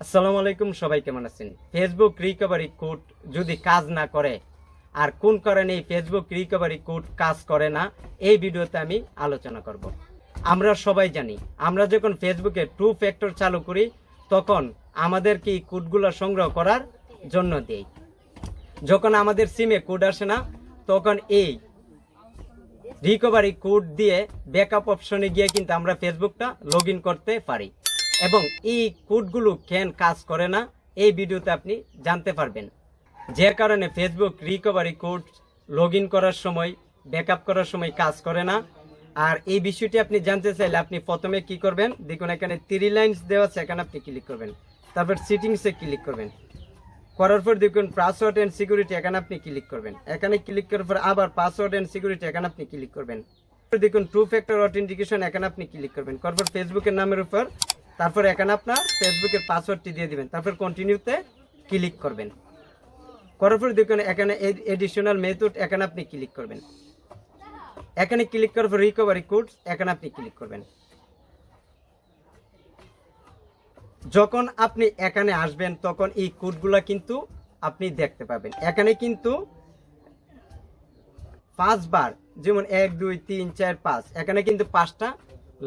আসসালামু আলাইকুম, সবাই কেমন আছেন? ফেসবুক রিকভারি কোড যদি কাজ না করে, আর কোন কারণে এই ফেসবুক রিকভারি কোড কাজ করে না, এই ভিডিওতে আমি আলোচনা করব। আমরা সবাই জানি, আমরা যখন ফেসবুকে টু ফ্যাক্টর চালু করি, তখন আমাদেরকে এই কোডগুলো সংগ্রহ করার জন্য দেই। যখন আমাদের সিমে কোড আসে না, তখন এই রিকভারি কোড দিয়ে ব্যাকআপ অপশনে গিয়ে কিন্তু আমরা ফেসবুকটা লগ করতে পারি। এবং এই কোডগুলো কেন কাজ করে না, এই ভিডিওতে আপনি জানতে পারবেন। যে কারণে ফেসবুক রিকভারি কোড লগ করার সময় ব্যাকআপ করার সময় কাজ করে না। আর এই বিষয়টি আপনি জানতে চাইলে আপনি প্রথমে কি করবেন, দেখুন এখানে থ্রি লাইন্স দেওয়া আছে, এখানে আপনি ক্লিক করবেন। তারপর সিটিংসে ক্লিক করবেন। করার পর দেখুন পাসওয়ার্ড অ্যান্ড সিকিউরিটি এখানে আপনি ক্লিক করবেন। এখানে ক্লিক করার পর আবার পাসওয়ার্ড এন্ড সিকিউরিটি এখানে আপনি ক্লিক করবেন। দেখুন টু ফ্যাক্টর অথেন্টিকেশন এখানে আপনি ক্লিক করবেন। তারপর ফেসবুকের নামের উপর তারপর এখানে আপনার ফেসবুকের পাসওয়ার্ডটি দিয়ে দিবেন। তারপর কন্টিনিউতে ক্লিক করবেন। করার পর দেখুন, এখানে এডিশনাল মেথড এখানে আপনি ক্লিক করবেন। এখানে ক্লিক করার পর রিকভারি কোড এখানে আপনি ক্লিক করবেন। যখন আপনি এখানে আসবেন, তখন এই কোডগুলো কিন্তু আপনি দেখতে পাবেন। এখানে কিন্তু পাঁচবার, যেমন এক, দুই, তিন, চার, পাঁচ, এখানে কিন্তু পাঁচটা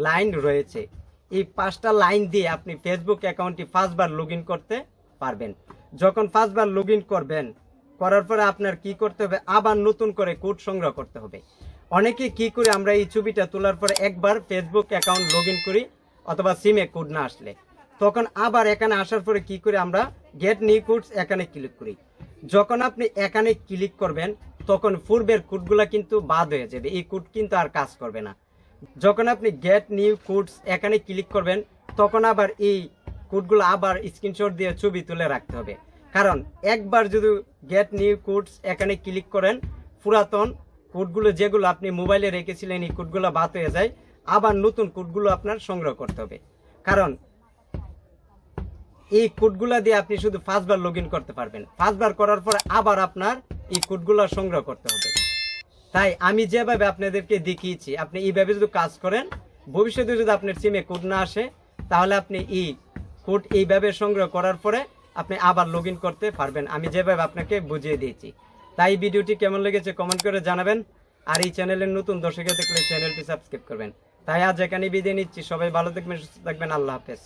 লাইন রয়েছে। এই পাঁচটা লাইন দিয়ে আপনি ফেসবুক অ্যাকাউন্টটি পাঁচবার লগ করতে পারবেন। যখন পাঁচবার লগ করবেন, করার পরে আপনার কি করতে হবে? আবার নতুন করে কোড সংগ্রহ করতে হবে। অনেকে কি করে আমরা এই ছবিটা তোলার পরে একবার ফেসবুক অ্যাকাউন্ট লগ করি অথবা সিমে কোড না আসলে। তখন আবার এখানে আসার পরে কি করে আমরা গেট নিউ কোডস এখানে ক্লিক করি। যখন আপনি এখানে ক্লিক করবেন, তখন পূর্বের কোডগুলো কিন্তু বাদ হয়ে যাবে। এই কোড কিন্তু আর কাজ করবে না। যখন আপনি গেট নিউ কোডস এখানে ক্লিক করবেন, তখন আবার এই কোডগুলো আবার স্ক্রিনশট দিয়ে ছবি তুলে রাখতে হবে। কারণ একবার যদি গেট নিউ কোডস এখানে ক্লিক করেন, পুরাতন কোডগুলো যেগুলো আপনি মোবাইলে রেখেছিলেন, এই কোডগুলো বাদ হয়ে যায়, আবার নতুন কোডগুলো আপনার সংগ্রহ করতে হবে। কারণ এই কোডগুলো দিয়ে আপনি শুধু পাঁচবার লগ করতে পারবেন। পাঁচবার করার পরে আবার আপনার এই কোডগুলো সংগ্রহ করতে হবে। তাই আমি যেভাবে আপনাদেরকে দেখিয়েছি, আপনি এইভাবে যদি কাজ করেন, ভবিষ্যতে যদি আপনার সিমে কোড না আসে, তাহলে আপনি এই কোড এইভাবে সংগ্রহ করার পরে আপনি আবার লগ করতে পারবেন। আমি যেভাবে আপনাকে বুঝিয়ে দিয়েছি। তাই ভিডিওটি কেমন লেগেছে কমেন্ট করে জানাবেন। আর এই চ্যানেলের নতুন দর্শকে দেখলে চ্যানেলটি সাবস্ক্রাইব করবেন। তাই আজ এখানে বিদায় নিচ্ছি। সবাই ভালো থাকবেন, সুস্থ থাকবেন। আল্লাহ হাফেজ।